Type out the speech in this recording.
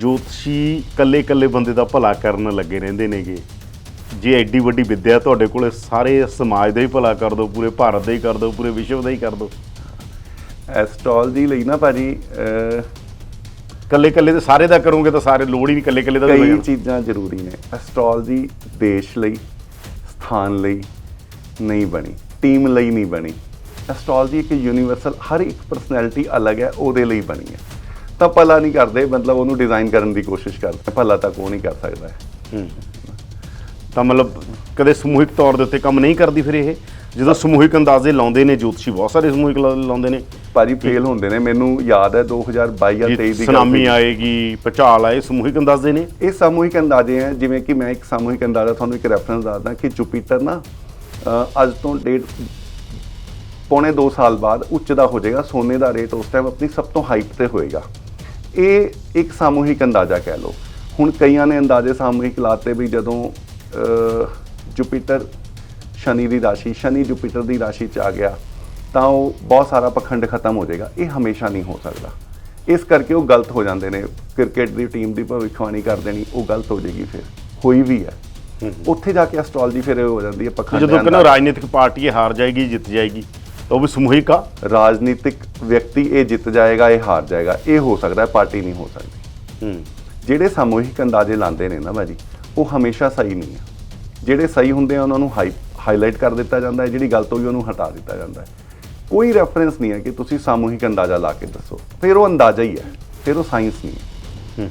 ਜੋਤਸ਼ੀ ਕੱਲੇ ਕੱਲੇ ਬੰਦੇ ਦਾ ਭਲਾ ਕਰਨ ਲੱਗੇ ਰਹਿੰਦੇ ਨੇਗੇ। ਜੇ ਐਡੀ ਵੱਡੀ ਵਿੱਦਿਆ ਤੁਹਾਡੇ ਕੋਲੇ ਸਾਰੇ ਸਮਾਜ ਦਾ ਹੀ ਭਲਾ ਕਰ ਦਿਓ ਪੂਰੇ ਭਾਰਤ ਦਾ ਹੀ ਕਰ ਦਿਓ ਪੂਰੇ ਵਿਸ਼ਵ ਦਾ ਹੀ ਕਰ ਦਿਓ। ਐਸਟ੍ਰੋਲੋਜੀ ਲਈ ਨਾ ਭਾਜੀ ਅਹ, ਕੱਲੇ ਕੱਲੇ ਤੇ ਸਾਰੇ ਦਾ ਕਰੋਗੇ ਤਾਂ ਸਾਰੇ ਲੋੜ ਹੀ ਨਹੀਂ ਕੱਲੇ ਕੱਲੇ ਦਾ ਕਈ। ਚੀਜ਼ਾਂ ਜ਼ਰੂਰੀ ਨੇ। ਐਸਟ੍ਰੋਲੋਜੀ ਦੇਸ਼ ਲਈ ਸਥਾਨ ਲਈ ਨਹੀਂ ਬਣੀ ਟੀਮ ਲਈ ਨਹੀਂ ਬਣੀ। ਐਸਟ੍ਰੋਲੋਜੀ ਇੱਕ ਯੂਨੀਵਰਸਲ ਹਰ ਇੱਕ ਪਰਸਨੈਲਿਟੀ ਅਲੱਗ ਹੈ ਉਹਦੇ ਲਈ ਬਣੀ ਹੈ। ਤਾਂ ਭਲਾ ਨਹੀਂ ਕਰਦੇ ਮਤਲਬ ਉਹਨੂੰ ਡਿਜ਼ਾਈਨ ਕਰਨ ਦੀ ਕੋਸ਼ਿਸ਼ ਕਰਦੇ ਭਲਾ ਤਾਂ ਕੋਈ ਨਹੀਂ ਕਰ ਸਕਦਾ। ਹੈ। ਤਾਂ ਮਤਲਬ ਕਦੇ ਸਮੂਹਿਕ ਤੌਰ ਦੇ ਉੱਤੇ ਕੰਮ ਨਹੀਂ ਕਰਦੀ ਫਿਰ ਇਹ? ਜਦੋਂ ਸਮੂਹਿਕ ਅੰਦਾਜ਼ੇ ਲਾਉਂਦੇ ਨੇ ਜੋਤਸ਼ੀ ਬਹੁਤ ਸਾਰੇ ਸਮੂਹਿਕ ਲਾਉਂਦੇ ਨੇ। ਭਾਜੀ ਫੇਲ ਹੁੰਦੇ ਨੇ। ਮੈਨੂੰ ਯਾਦ ਹੈ 2022 ਜਾਂ 23 ਦੀ ਸੁਨਾਮੀ। ਆਏਗੀ ਭਚਾਲ ਆਏ ਸਮੂਹਿਕ ਅੰਦਾਜ਼ੇ ਨੇ? ਇਹ ਸਾਮੂਹਿਕ ਅੰਦਾਜ਼ੇ ਹੈ ਜਿਵੇਂ ਕਿ ਮੈਂ ਇੱਕ ਸਾਮੂਹਿਕ ਅੰਦਾਜ਼ਾ ਤੁਹਾਨੂੰ ਇੱਕ ਰੈਫਰੈਂਸ ਦੱਸਦਾ ਕਿ ਜੁਪੀਟਰ ਨਾ ਅੱਜ ਤੋਂ ਡੇਢ ਪੌਣੇ 2 ਸਾਲ ਬਾਅਦ ਉੱਚਦਾ ਹੋ ਜਾਏਗਾ ਸੋਨੇ ਦਾ ਰੇਟ ਉਸ ਟਾਈਮ ਆਪਣੀ ਸਭ ਤੋਂ ਹਾਈਪ ਤੇ ਹੋਏਗਾ। ਇਹ ਇੱਕ ਸਾਮੂਹਿਕ ਅੰਦਾਜ਼ਾ ਕਹਿ ਲਓ। ਹੁਣ ਕਈਆਂ ਨੇ ਅੰਦਾਜ਼ੇ ਸਾਮੂਹਿਕ ਲਾਤੇ ਵੀ ਜਦੋਂ ਜੁਪੀਟਰ ਸ਼ਨੀ ਦੀ ਰਾਸ਼ੀ ਸ਼ਨੀ ਜੁਪੀਟਰ ਦੀ ਰਾਸ਼ੀ ਚ ਆ ਗਿਆ ਤਾਂ ਉਹ ਬਹੁਤ ਸਾਰਾ ਪਖੰਡ ਖਤਮ ਹੋ ਜਾਏਗਾ। ਇਹ ਹਮੇਸ਼ਾ ਨਹੀਂ ਹੋ ਸਕਦਾ। ਇਸ ਕਰਕੇ ਉਹ ਗਲਤ ਹੋ ਜਾਂਦੇ ਨੇ। ਕ੍ਰਿਕਟ ਦੀ ਟੀਮ ਦੀ ਭਵਿੱਖਬਾਣੀ ਕਰ ਦੇਣੀ ਉਹ ਗਲਤ ਹੋ ਜਾਏਗੀ ਫਿਰ। ਹੋਈ ਵੀ ਹੈ। ਉੱਥੇ ਜਾ ਕੇ ਐਸਟ੍ਰੋਲੋਜੀ ਫਿਰ ਹੋ ਜਾਂਦੀ ਹੈ ਪਖੰਡ ਜਦੋਂ ਕਹਿੰਦਾ ਰਾਜਨੀਤਿਕ ਪਾਰਟੀ ਹਾਰ ਜਾਏਗੀ ਜਿੱਤ ਜਾਏਗੀ। ਉਹ ਵੀ ਸਮੂਹਿਕ ਆ। ਰਾਜਨੀਤਿਕ ਵਿਅਕਤੀ ਇਹ ਜਿੱਤ ਜਾਏਗਾ ਇਹ ਹਾਰ ਜਾਏਗਾ ਇਹ ਹੋ ਸਕਦਾ ਹੈ ਪਾਰਟੀ ਨਹੀਂ ਹੋ ਸਕਦੀ। ਹੂੰ। ਜਿਹੜੇ ਸਮੂਹਿਕ ਅੰਦਾਜ਼ੇ ਲਾਉਂਦੇ ਨੇ ਨਾ ਭਾਜੀ ਉਹ ਹਮੇਸ਼ਾ ਸਹੀ ਨਹੀਂ ਹੈ ਜਿਹੜੇ ਸਹੀ ਹੁੰਦੇ ਆ ਉਹਨਾਂ ਨੂੰ ਹਾਈ ਹਾਈਲਾਈਟ ਕਰ ਦਿੱਤਾ ਜਾਂਦਾ ਹੈ ਜਿਹੜੀ ਗਲਤ ਹੋਈ ਉਹਨੂੰ ਹਟਾ ਦਿੱਤਾ ਜਾਂਦਾ ਹੈ। ਕੋਈ ਰੈਫਰੈਂਸ ਨਹੀਂ ਹੈ ਕਿ ਤੁਸੀਂ ਸਮੂਹਿਕ ਅੰਦਾਜ਼ਾ ਲਾ ਕੇ ਦੱਸੋ। ਫਿਰ ਉਹ ਅੰਦਾਜ਼ਾ ਹੀ ਹੈ ਫਿਰ ਉਹ ਸਾਇੰਸ ਨਹੀਂ ਹੈ।